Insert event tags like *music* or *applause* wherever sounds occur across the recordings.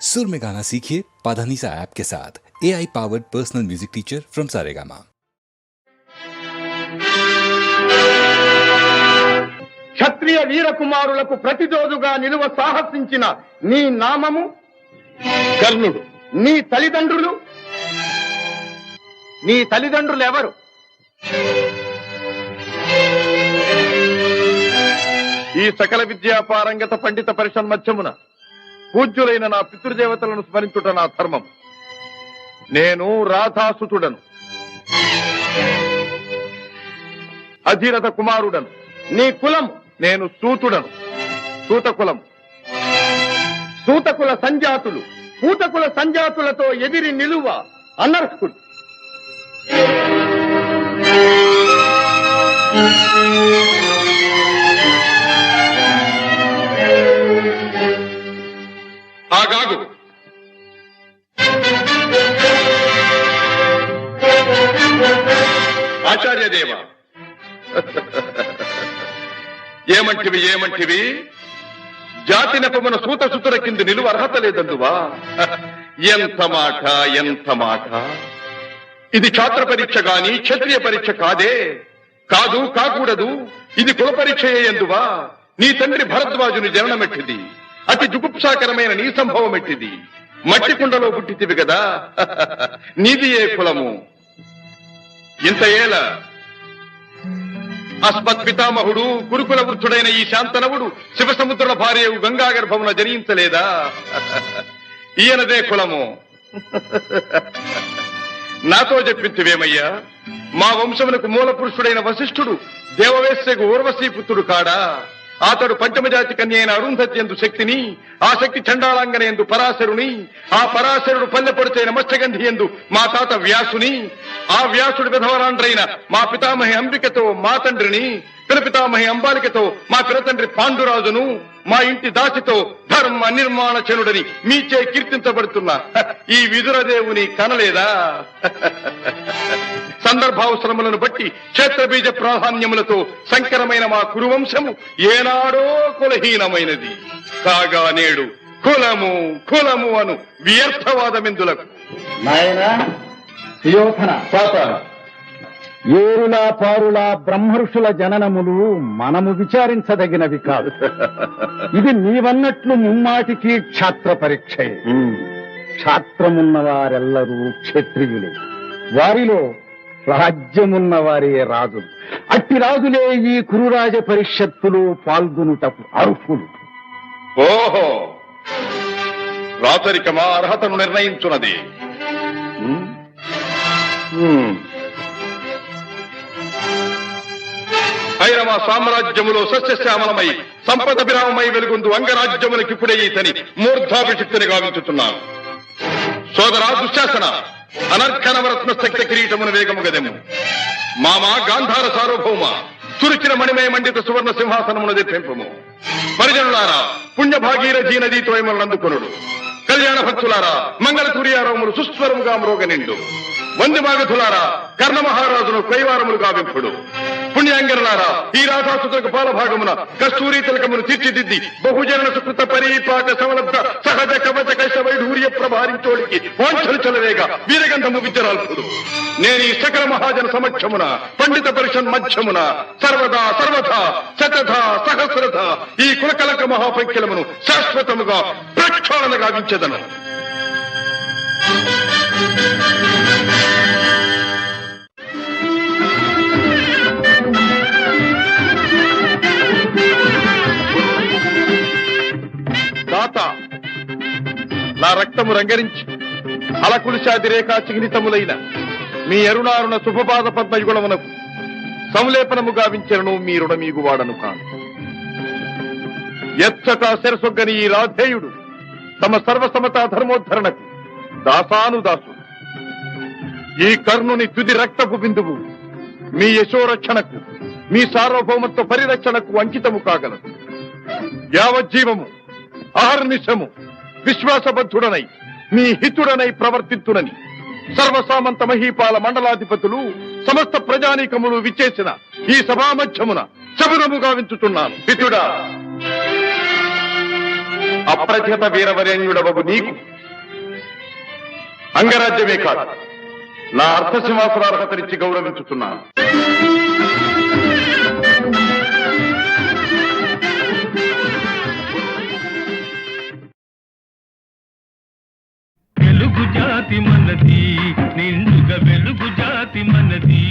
सुर में गाना सीखिए पाधानीसा ऐप के साथ A I powered personal music teacher from Saregama క్షత్రియ వీరకుమారులకు ప్రతిరోజుగా నిలువ సాహసించిన నీ నామము కర్ణుడు నీ తల్లిదండ్రులు నీ తల్లిదండ్రులు ఎవరు ఈ సకల విద్యా పారంగత పండిత పరిషన్ మధ్యమున పూజ్యులైన నా పితృదేవతలను స్మరించుట నా ధర్మం. నేను రాధాసుతుడను. అధీరథ కుమారుడను. నీ కులం నేను సూతుడను. సూతకులం సూతకుల సంజాతులు. పూతకుల సంజాతులతో ఎదిరి నిలువ అనర్హుడు ఆగాగు. ఆచార్యదేవ. ఏమంటివి ఏమంటివి? జాతి నెపమున సూత సుతుల కింద నిలువ అర్హత లేదందువా? ఎంత మాట ఎంత మాట? ఇది ఛాత్ర పరీక్ష గాని క్షత్రియ పరీక్ష కాదే. కాదు కాకూడదు. ఇది కుల పరీక్ష ఎందువా? నీ తండ్రి భరద్వాజుని జననమెట్టిది. అతి జుగుప్సాకరమైన నీ సంభవం ఎట్టిది? మట్టి కుండలో పుట్టితివి కదా. *laughs* నీది ఏ కులము. ఇంత ఏల? అస్మత్ పితామహుడు గురుకుల వృద్ధుడైన ఈ శాంతనవుడు శివసముద్రుల భార్య గంగా గర్భమున జనించలేదా? *laughs* ఈయనదే కులము. *laughs* నాతో చెప్పించువేమయ్యా మా వంశమునకు మూల పురుషుడైన వశిష్ఠుడు దేవవేశ్యకు ఊర్వశీపుత్రుడు కాడా? అతడు పంచమజాతి కన్య అయిన అరుంధతి ఎందు శక్తిని ఆ శక్తి చండాలంగన ఎందు పరాశరుని ఆ పరాశరుడు పల్లెపడుచైన మత్స్యగంధి ఎందు మా తాత వ్యాసుని ఆ వ్యాసుడు విధవరాండ్రైన మా పితామహి అంబికతో మా తండ్రిని పితామహి అంబాలికతో మా పిరతండ్రి పాండురాజును మా ఇంటి దాసితో ధర్మ నిర్మాణ చనుడని మీచే కీర్తించబడుతున్న. ఈ విదురదేవుని కనలేదా? సందర్భావసరములను బట్టి క్షేత్రబీజ ప్రాధాన్యములతో సంకరమైన మా కురువంశము ఏనాడో కులహీనమైనది. కాగా నేడు కులము కులము అను వ్యర్థవాదమిందులకు. నాయన సుయోధన ఏరులా పారులా బ్రహ్మర్షుల జననములు మనము విచారించదగినవి కాదు. ఇది నీవన్నట్లు ముమ్మాటికి క్షాత్ర పరీక్షే. క్షాత్రమున్న వారెల్లరూ క్షత్రియులే. వారిలో రాజ్యమున్న వారే రాజులు. అట్టి రాజులే ఈ కురురాజ పరిషత్తులు పాల్గొనుటకు అర్హులు. ఓహో! రాచరికమా అర్హతను నిర్ణయించున్నది భైరవ సామ్రాజ్యములో సస్యశ్యామలమై సంపద విరామమై వెలుగుందు అంగరాజ్యములకి ఇప్పుడే ఇతని మూర్ధాభిషిక్తిని గావించుతున్నాను. సోదరా దుశ్శాసన అనర్ఘనవరత్న శక్తి కిరీటమున వేగము గదెము మామ గాంధార సార్వభౌమ తురిచిన మణిమయ మండిత సువర్ణ సింహాసనమున తెప్పింపము. పరిజనులారా పుణ్య భాగీరథీ నదీ తోయములను అందుకొనుడు. కళ్యాణ భక్తులారా మంగళ సూర్యారాములు సుస్వరముగా మ్రోగ నిండు మంది మాగధులారా కర్ణ మహారాజును కైవారములు గావింపుడు పుణ్యాంగరులారా ఈ రాధాసుతులకు బాలభాగమున కస్తూరి తిలకమును తీర్చిదిద్ది బహుజన సుకృత పరీపాక సమలబ్ద సహజ కవచ కైశ వైఢూర్య ప్రభారించోడికి వాంఛలు చలవేగా వీరగంధము విద్యరాల్పుడు. నేను ఈ సకల మహాజన సమక్షమున పండిత పరిషన్ మధ్యమున సర్వదా సర్వథ శతథ సహస్రథ ఈ కులకలక మహాపంఖ్యలమును శాశ్వతముగా ప్రక్షాళన గావించదను దాత నా రక్తము రంగరించి అలకులుషాది రేఖా చిహ్నితములైన మీ అరుణారుణ శుభపాద పద్మయుగుణమునకు సంలేపనము గావించను మీ రుణమీగు వాడను కాను. ఎచ్చట శిరసొగ్గని ఈ రాధేయుడు తమ సర్వసమతా ధర్మోద్ధరణకు దాసాను దాసు ఈ కర్ణుని తుది రక్తపు బిందువు మీ యశోరక్షణకు మీ సార్వభౌమత్వ పరిరక్షణకు అంకితము కాగలదు. యావజ్జీవము అహర్నిశము విశ్వాసబద్ధుడనై మీ హితుడనై ప్రవర్తిత్తునని సర్వసామంత మహీపాల మండలాధిపతులు సమస్త ప్రజానీకములు విచ్చేసిన ఈ సభామధ్యమున శబరముగా వించుతున్నాను హితుడా! అప్రతిహత వీరవరేణ్యుడవగు నీకు అంగరాజ్యమే కాదు. నా అర్థసింహాసనార్హతనిచ్చి గౌరవించుతున్నాను వెలుగు జాతి మనది నిండుగా వెలుగు జాతి మనది.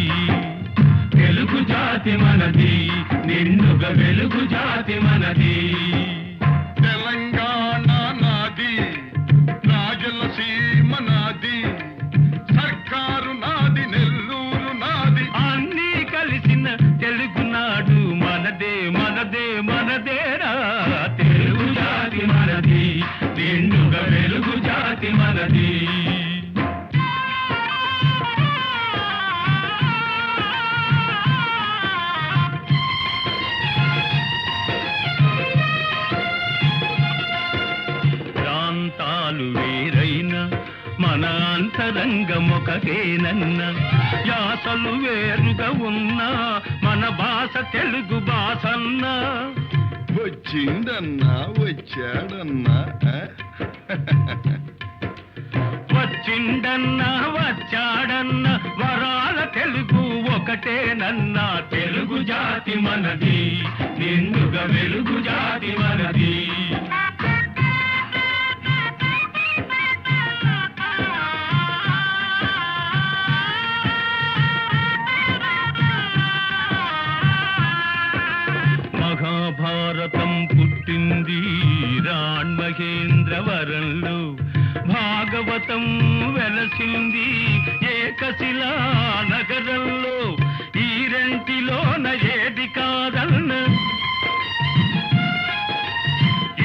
తెలుగు జాతి మనది నిండుగా వెలుగు జాతి మనది. అంతరంగమొకటేనన్న యాసలు వేరుగా ఉన్నా మన భాష తెలుగు భాషన్నా. వచ్చిందన్నా వచ్చాడన్నా వచ్చిండన్నా వచ్చాడన్నా వరాల తెలుగు ఒకటేనన్నా. తెలుగు జాతి మనది నిండుగా వెలుగు జాతి మనది. పుట్టింది రాణ్మహేంద్రవరంలో భాగవతం వెలసింది ఏకశిలా నగరంలో. ఈ రెంటిలోన ఏది కాదన్న?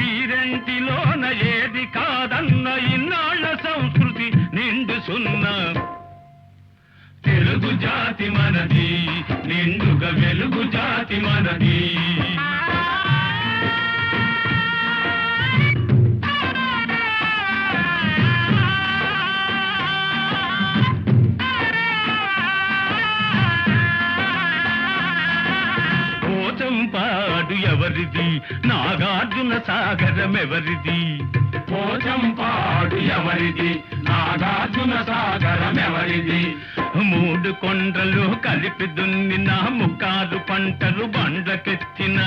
ఈ రెంటిలోన ఏది కాదన్న ఇన్నాళ్ళ సంస్కృతి నిండు సున్నా. తెలుగు జాతి మనది నిండుగా వెలుగు జాతి మనది. సాగరమెవరిది? పోచంపాడు ఎవరిది? నాగార్జున సాగరమెవరిది మూడు కొండలు కలిపి దున్నిన ముక్కారు పంటలు బండకెత్తిన.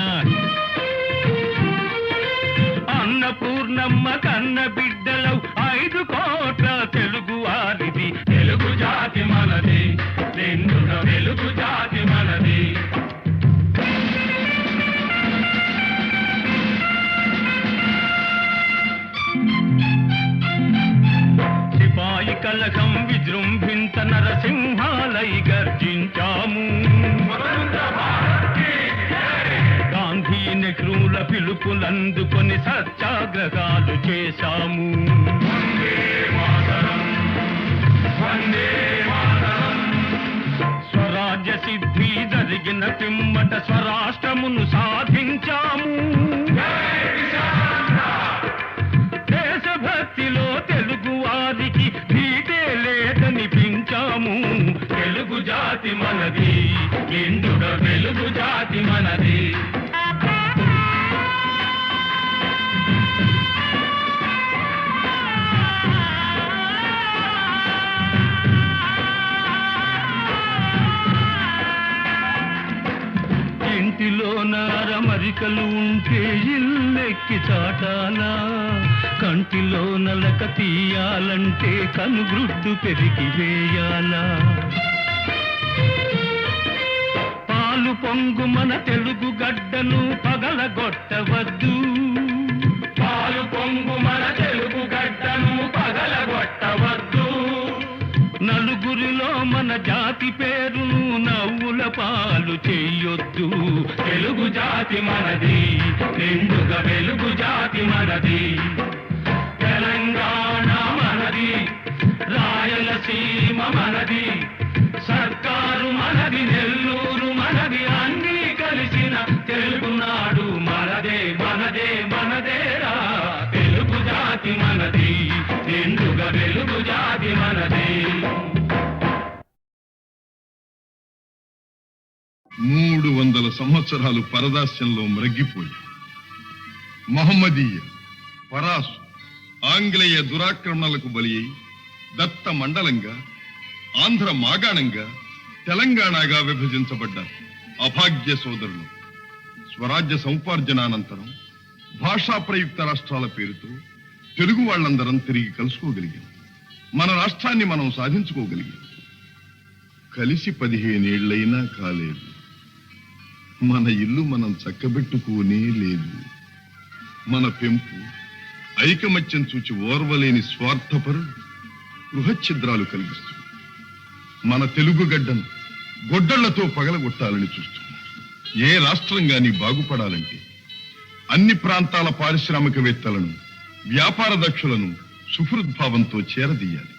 అన్నపూర్ణమ్మ కన్న బిడ్డలు ఐదు కోట్ల తెలుగు వారిది. తెలుగు జాతి మనది. నిండుగా వెలుగు జాతి మనది. నరసింహాలై గర్జించాము. గాంధీ నెహ్రూల పిలుపులందుకొని సత్యాగ్రహాలు చేశాము. స్వరాజ్య సిద్ధి జరిగిన పిమ్మట స్వరాష్ట్రమును సాధించాము. జాతి మనది ఎండుగా వెలుగు జాతి మనది. ఇంటిలో నారమరికలు ఉంటే ఇల్లెక్కి చాటాలా కంటిలో నలక తీయాలంటే కనుగ్రుడ్డు పెరిగి వేయాలా? పొంగు మన తెలుగు గడ్డను పగలగొట్టవద్దు. పాలు పొంగు మన తెలుగు గడ్డను పగలగొట్టవద్దు. నలుగురిలో మన జాతి పేరును నవ్వుల పాలు చెయ్యొద్దు తెలుగు జాతి మనది నిండుగా వెలుగు జాతి మనది. తెలంగాణ మనది రాయలసీమ మనది సర్కారు మనది నెల్లూరు మూడు వందల సంవత్సరాలు పరదాస్యంలో మ్రగ్గిపోయి మహమ్మదీయ పరాసు ఆంగ్లేయ దురాక్రమణలకు బలి అయి దత్త మండలంగా ఆంధ్ర మాగాణంగా తెలంగాణగా విభజించబడ్డ అభాగ్య సోదరులు స్వరాజ్య సముపార్జనానంతరం భాషా ప్రయుక్త రాష్ట్రాల పేరుతో తెలుగు వాళ్ళందరం తిరిగి కలుసుకోగలిగాం. మన రాష్ట్రాన్ని మనం సాధించుకోగలిగాం. కలిసి పదిహేనేళ్ళైనా కాలేదు. మన ఇల్లు మనం చక్కబెట్టుకోనే లేదు. మన పెంపు ఐకమత్యం చూచి ఓర్వలేని స్వార్థపరుడు గృహఛిద్రాలు కలిగిస్తుంది మన తెలుగు గడ్డను గొడ్డళ్ళతో పగలగొట్టాలని చూస్తున్నారు ఏ రాష్ట్రం గాని బాగుపడాలంటే అన్ని ప్రాంతాల పారిశ్రామికవేత్తలను వ్యాపార దక్షులను సుహృద్భావంతో చేరదీయాలి.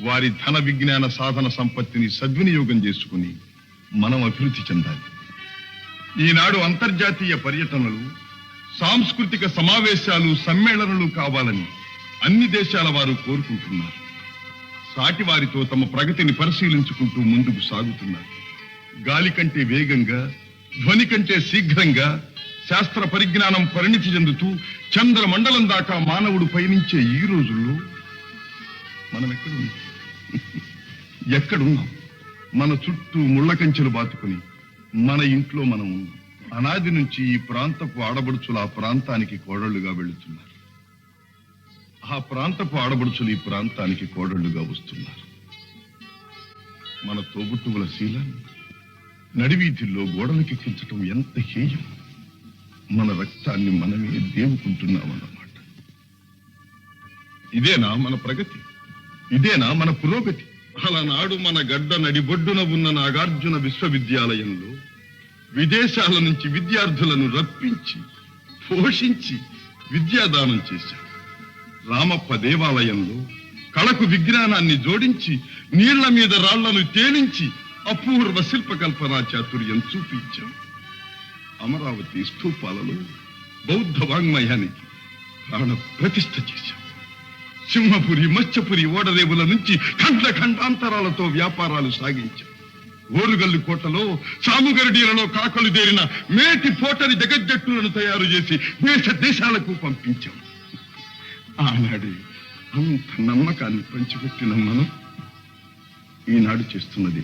వారి ధన విజ్ఞాన సాధన సంపత్తిని సద్వినియోగం చేసుకుని మనం అభివృద్ధి చెందాలి. ఈనాడు అంతర్జాతీయ పర్యటనలు సాంస్కృతిక సమావేశాలు సమ్మేళనలు కావాలని అన్ని దేశాల వారు కోరుకుంటున్నారు. సాటి వారితో తమ ప్రగతిని పరిశీలించుకుంటూ ముందుకు సాగుతున్నారు. గాలి కంటే వేగంగా ధ్వని కంటే శీఘ్రంగా శాస్త్ర పరిజ్ఞానం పరిణితి చెందుతూ చంద్ర మండలం దాకా మానవుడు పయనించే ఈ రోజుల్లో మనం ఎక్కడున్నాం? *laughs* ఎక్కడున్నాం? మన చుట్టూ ముళ్ళ కంచెలు బాతుకుని మన ఇంట్లో మనం అనాది నుంచి ఈ ప్రాంతపు ఆడబడుచులు ఆ ప్రాంతానికి కోడళ్ళుగా వెళుతున్నారు. ఆ ప్రాంతపు ఆడబడుచులు ఈ ప్రాంతానికి కోడళ్ళుగా వస్తున్నారు. మన తోబుట్టువుల శీలాన్ని నడివీధుల్లో గోడలకెక్కించటం ఎంత హేయం. మన రక్తాన్ని మనమే దేవుకుంటున్నామన్నమాట. ఇదేనా మన ప్రగతి? ఇదేనా మన పురోగతి? అలనాడు మన గడ్డ నడిబొడ్డున ఉన్న నాగార్జున విశ్వవిద్యాలయంలో విదేశాల నుంచి విద్యార్థులను రప్పించి పోషించి విద్యాదానం చేశాం రామప్ప దేవాలయంలో కళకు విజ్ఞానాన్ని జోడించి నీళ్ళ మీద రాళ్ళను తేలించి అపూర్వ శిల్పకల్పనా చాతుర్యం చూపించాం అమరావతి స్థూపాలలో బౌద్ధ వాంగ్మయానికి ప్రాణ ప్రతిష్ఠ చేశాం సింహపురి మత్స్యపురి ఓడరేవుల నుంచి ఖండ ఖండాంతరాలతో వ్యాపారాలు సాగించాం ఓరుగల్లు కోటలో సాముగరడీలలో కాకలు దేరిన మేటి పోటరి జగజ్జట్టులను తయారు చేసి దేశ దేశాలకు పంపించాం. ఆనాడు అంత నమ్మకాన్ని పంచిపెట్టిన మనం ఈనాడు చేస్తున్నది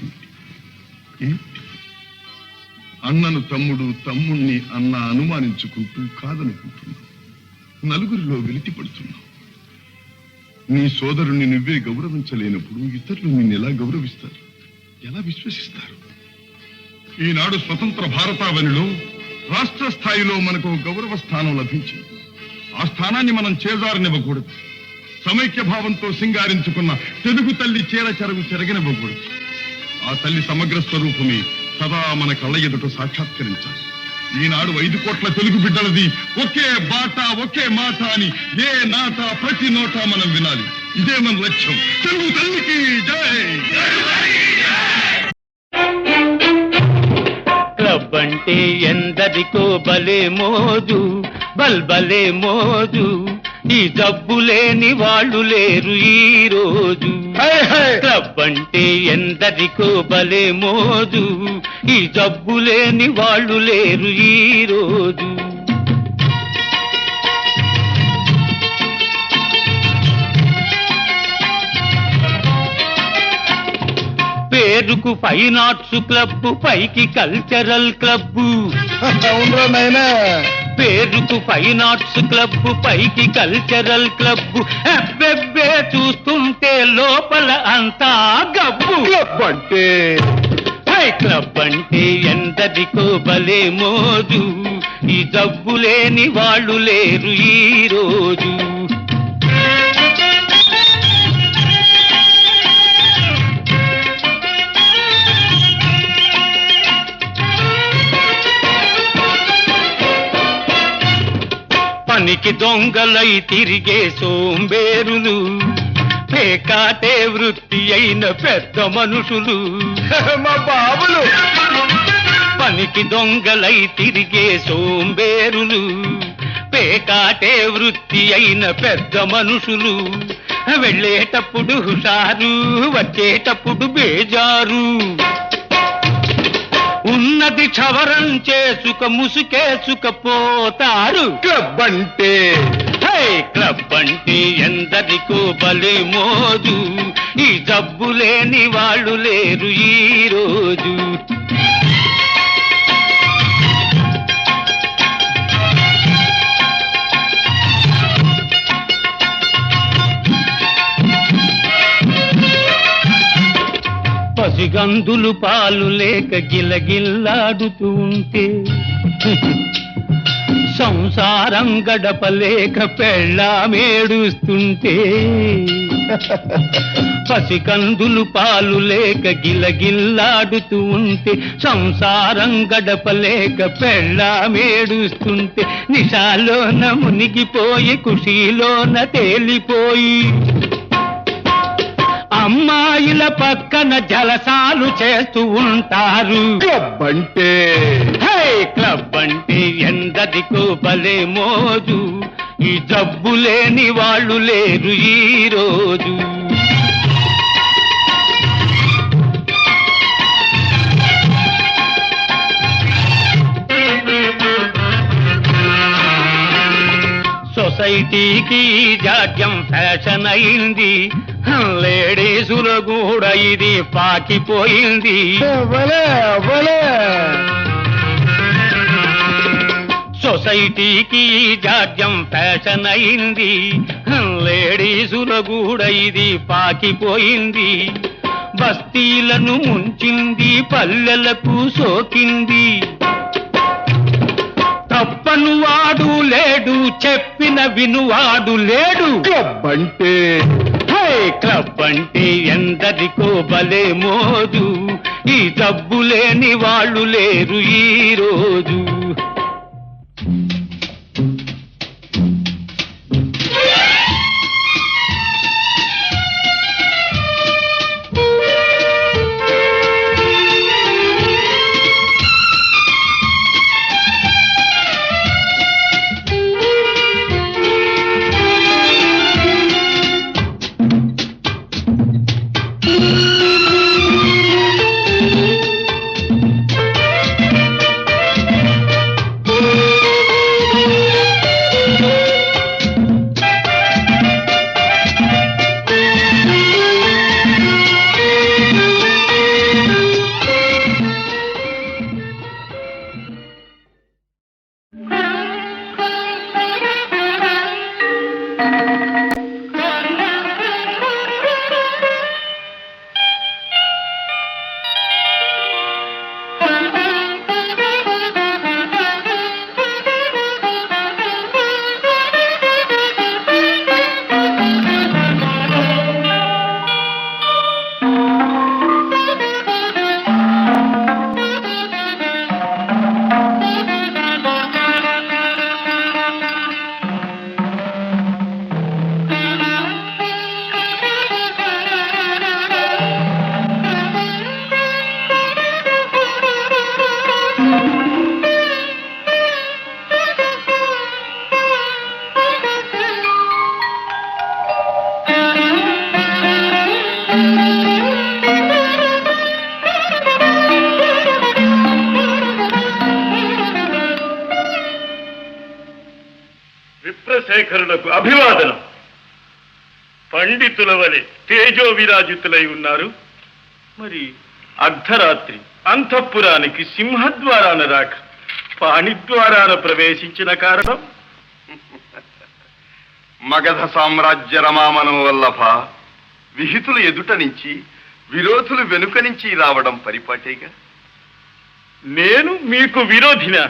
ఏమిటి? అన్నను తమ్ముడు తమ్ముణ్ణి అన్న అనుమానించుకుంటూ కాదనుకుంటున్నాం. నలుగురిలో వెలిటి పడుతున్నాం నీ సోదరుణ్ణి నువ్వే గౌరవించలేనప్పుడు ఇతరులు నిన్ను ఎలా గౌరవిస్తారు? ఎలా విశ్వసిస్తారు? ఈనాడు స్వతంత్ర భారతావనిలో రాష్ట్ర స్థాయిలో మనకు గౌరవ స్థానం లభించింది. ఆ స్థానాన్ని మనం చేజారనివ్వకూడదు. సమైక్య భావంతో సింగారించుకున్న తెలుగు తల్లి చీర చెరగు చెరగనివ్వకూడదు. ఆ తల్లి సమగ్ర స్వరూపమే సదా మన కళ్ళ ఎదుట సాక్షాత్కరించాలి. ఈనాడు ఐదు కోట్ల తెలుగు బిడ్డలది ఒకే బాట ఒకే మాట అని ఏ నాట ప్రతి నోట మనం వినాలి. ఇదే మన లక్ష్యం. తెలుగు తల్లికి జై! క్లబ్ అంటే ఎందరికో బలే మోజు బల్బలే మోజు ఈ జబ్బు లేని వాళ్ళు లేరు ఈ రోజు. క్లబ్ అంటే ఎందరికో బలే మోజు. ఈ జబ్బు లేని వాళ్ళు లేరు ఈ రోజు. పేరుకు ఫైన్ ఆర్ట్స్ క్లబ్ పైకి కల్చరల్ క్లబ్ అవునరా నాయనా. పేరుకు ఫైన్ ఆర్ట్స్ క్లబ్ పైకి కల్చరల్ క్లబ్ అబ్బెబ్బే చూస్తుంటే లోపల అంతా గబ్బు. క్లబ్ అంటే? హై క్లబ్ అంటే ఎందరికో భలే మోజు. ఈ జబ్బు లేని వాళ్ళు లేరు ఈ రోజు. పనికి దొంగలై తిరిగే సోంబేరులు పేకాటే వృత్తి అయిన పెద్ద మనుషులు. *laughs* మా బాబులు. పనికి దొంగలై తిరిగే సోంబేరులు పేకాటే వృత్తి అయిన పెద్ద మనుషులు. వెళ్ళేటప్పుడు హుషారు వచ్చేటప్పుడు బేజారు. ఉన్నది క్షవరం చేసుక ముసుకేసుకపోతారు క్లబ్ అంటే హై క్లబ్ అంటే ఎందరికో బలే మోజు ఈ జబ్బు లేని వాళ్ళు లేరు ఈ రోజు. పసిగందులు పాలు లేక గిలగిల్లాడుతూ ఉంటే. సంసారం గడపలేక పెళ్ళామేడుస్తుంటే. పసికందులు పాలు లేక గిలగిల్లాడుతూ ఉంటే. సంసారం గడపలేక పెళ్ళామేడుస్తుంటే. నిశాలోన మునిగిపోయి కుషీలోన తేలిపోయి. అమ్మాయిల పక్కన జలసాలు చేస్తూ ఉంటారు. క్లబ్ అంటే హే క్లబ్ అంటే ఎందరికో భలే మోజు. ఈ జబ్బు లేని వాళ్ళు లేరు ఈ రోజు. సొసైటీకి జాడ్యం ఫ్యాషన్ అయింది. లేడీసుల కూడా ఇది పాకిపోయింది. సొసైటీకి జాడ్యం ఫ్యాషన్ అయింది లేడీసుల కూడా ఇది పాకిపోయింది. బస్తీలను ముంచింది పల్లెలకు సోకింది. తప్పను వాడు లేడు చెప్పిన వినువాడు లేడు. క్లబ్ అంటే క్లబ్ అంటే ఎందరికో భలే మోజు ఈ జబ్బు లేని వాళ్ళు లేరు ఈ రోజు. పండితుల వలె తేజో విరాజితులై ఉన్నారు. మరి అర్ధరాత్రి అంతఃపురానికి సింహద్వారాన రాక పాణిద్వారాన ప్రవేశించిన కారణం? మగధ సామ్రాజ్య రమామనం వల్లభ విహితులు ఎదుట నుంచి విరోధులు వెనుక నుంచి రావడం పరిపాటేగా? నేను మీకు విరోధిన?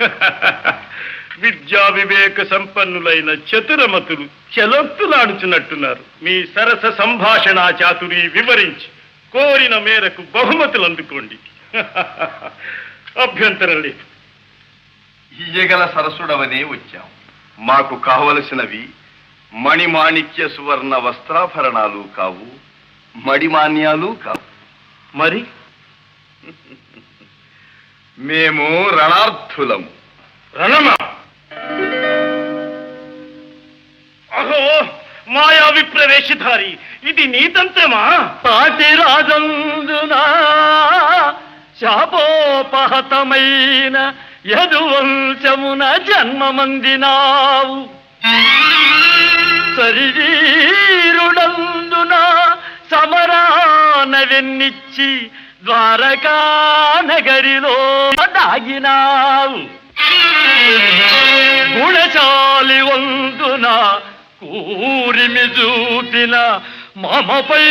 *laughs* విద్యా వివేక సంపన్నులైన చతురమతులు చెలొత్తులాడుచున్నట్టున్నారు మీ సరస సంభాషణ చాతురి వివరించి కోరిన మేరకు బహుమతులు అందుకోండి. *laughs* అభ్యంతరం లేదు. ఇయ్యగల సరసుడవనే వచ్చాం. మాకు కావలసినవి మణిమాణిక్య సువర్ణ వస్త్రాభరణాలు కావు మడిమాన్యాలు కావు. మరి? *laughs* మేము రణార్థులము. రణమా? అహో మాయా విప్రవేశధారి ఇది నీ తంత్రమా? పాటి రాజందునా శాపోపహతమైన యదువంశమున జన్మమందినావు. శరీరుడందున సమరాన వెన్నిచ్చి ద్వారకా నగరిలో దాగినావు గుణచాలి వందున కూరిమి చూపిన మమపై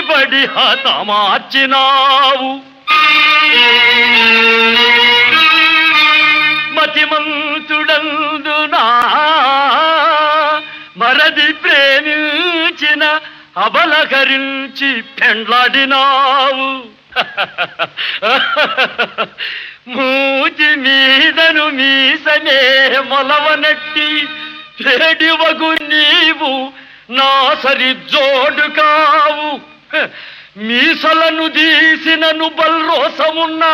బడి హతమార్చినావు. మతిమంతుడందునా మరది ప్రేమించిన అబలకరించి పెండ్లాడినావు. *laughs* మూతి మీదను మీసనే మొలవనట్టి చెడివగు నీవు నా సరి జోడు కావు. మీసలను దీసినను బల్రోసమున్న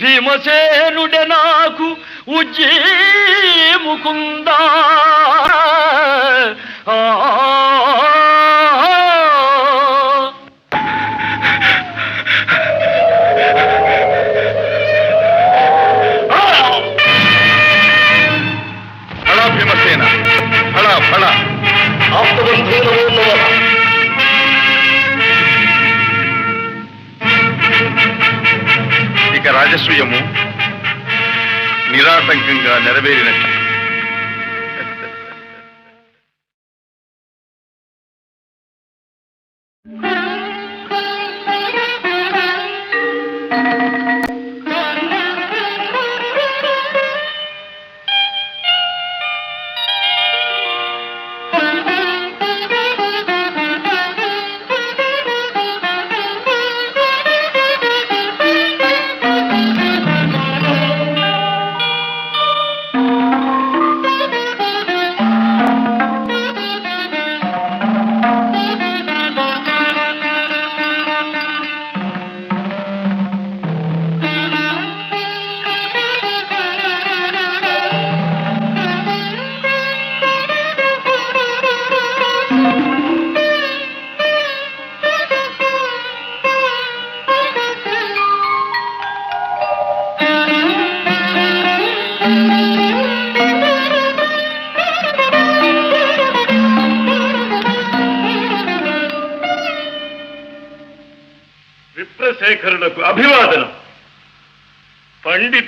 భీమసేనుడే నాకు ఉజ్జీముకుందా. ఆ రాజసూయము నిరాటంకంగా నెరవేరినట్టు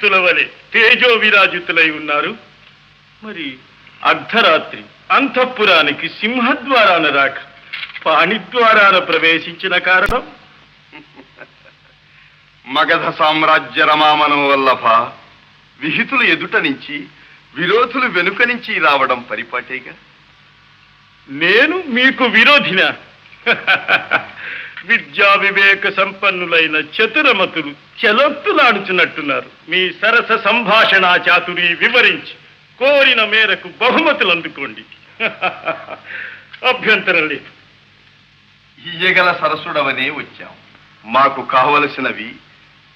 పండితుల వలె తేజో విరాజితులై ఉన్నారు. మరి అర్ధరాత్రి అంతఃపురానికి సింహద్వారాన రాక పాణిద్వారాన ప్రవేశించిన కారణం? మగధ సామ్రాజ్య రమామనం వల్లభ విహితులు ఎదుట నుంచి విరోధులు వెనుక నుంచి రావడం పరిపాటేగా? నేను మీకు విరోధిన? *laughs* విద్యా వివేక సంపన్నులైన చతురమతులు చెలొత్తులాడుచున్నట్టున్నారు. మీ సరస సంభాషణ చాతురి వివరించి కోరిన మేరకు బహుమతులు అందుకోండి. *laughs* అభ్యంతరం లేదు. ఇయ్యగల సరసుడవనే వచ్చాం. మాకు కావలసినవి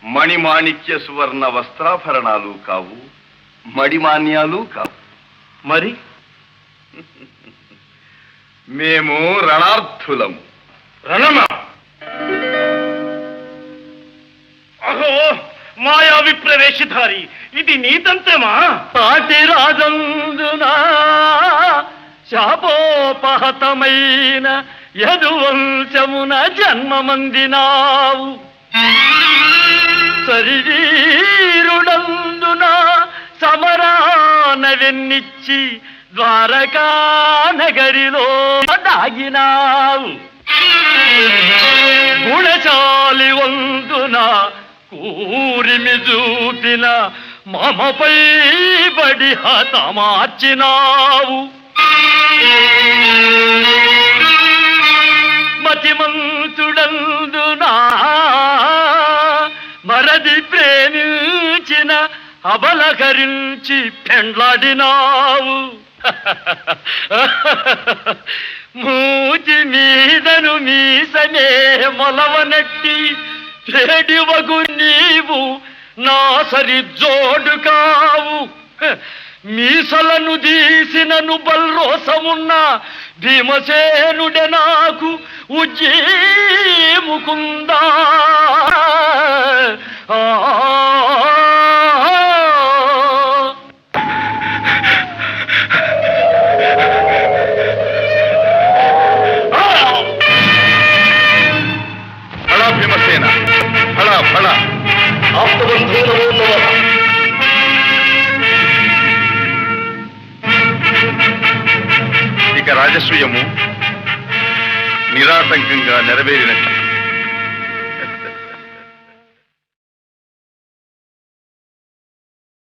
మణిమాణిక్య సువర్ణ వస్త్రాభరణాలు కావు మడిమాన్యాలు కావు. మరి? *laughs* మేము రణార్థులము. రణమా? అహో మాయావి ప్రవేశధారి ఇది నీతంత్రమా పాటి రాజందునా శాపోపహతమైన యదువంశమున జన్మమందినావు. శరీరుడందున సమరాన వెన్నిచ్చి ద్వారకా నగరిలో దాగినావు. గుణశాలి వందునా ఊరిమి చూపిన మమపై బడి హతమార్చినావు. మతిమంతుడందునా? మరది ప్రేమించిన అబలకరించి పెండ్లాడినావు. మూతి మీదను మీసనే మొలవనట్టి చెడివగు నీవు నా సరిజోడు కావు. మీసలను దీసినను బల్రోసమున్న భీమసేనుడే నాకు ఉజ్జీముకుందా. ఆ ఇక రాజసూయము నిరాటంకంగా నెరవేరినట్లు